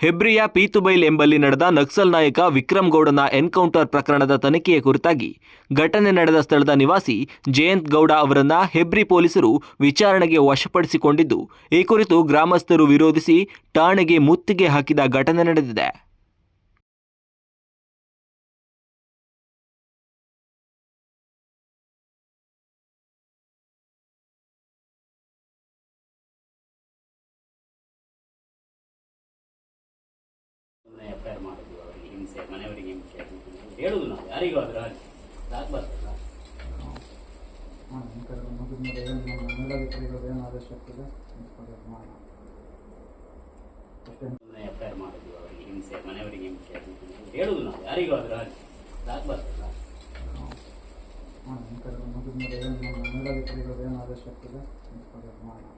ಹೆಬ್ರಿಯ ಪೀತುಬೈಲ್ ಎಂಬಲ್ಲಿ ನಡೆದ ನಕ್ಸಲ್ ನಾಯಕ ವಿಕ್ರಮ್ ಗೌಡನ ಎನ್ಕೌಂಟರ್ ಪ್ರಕರಣದ ತನಿಖೆಯ ಕುರಿತಾಗಿ ಘಟನೆ ನಡೆದ ಸ್ಥಳದ ನಿವಾಸಿ ಜಯಂತ್ ಗೌಡ ಅವರನ್ನ ಹೆಬ್ರಿ ಪೊಲೀಸರು ವಿಚಾರಣೆಗೆ ವಶಪಡಿಸಿಕೊಂಡಿದ್ದು, ಈ ಕುರಿತು ಗ್ರಾಮಸ್ಥರು ವಿರೋಧಿಸಿ ಠಾಣೆಗೆ ಮುತ್ತಿಗೆ ಹಾಕಿದ ಘಟನೆ ನಡೆದಿದೆ. ಸುಮ್ಮನೆ ಮಾಡೋದು, ಅವರಿಗೆ ಹಿಂಸೆ, ಮನೆಯವರಿಗೆ ಹಿಂಸೆ ಹೇಳುದು ನಾವು. ಯಾರಿಗೂ ಅದ್ರ ಆಗ್ಬಾರ್ದಲ್ಲ ಎಫ್ ಐ ಆರ್ ಮಾಡಿದ್ವಿ ಅವರಿಗೆ ಹಿಂಸೆ, ಮನೆಯವರಿಗೆ ಹಿಂಸೆ ಹೇಳುದು ನಾವು. ಯಾರಿಗೂ ಅದ್ರ ಆಗ್ಬಾರ್ದಲ್ಲ ಹಾಂ ಕಡೆ ಮೊದಲು ಮೇಲೆ ಏನು ನಮ್ಮ ಮೇಲಾಧಿಕಾರಿಗಳು ಏನು ಆದೇಶ ಆಗ್ತದೆ ಮಾಡೋಣ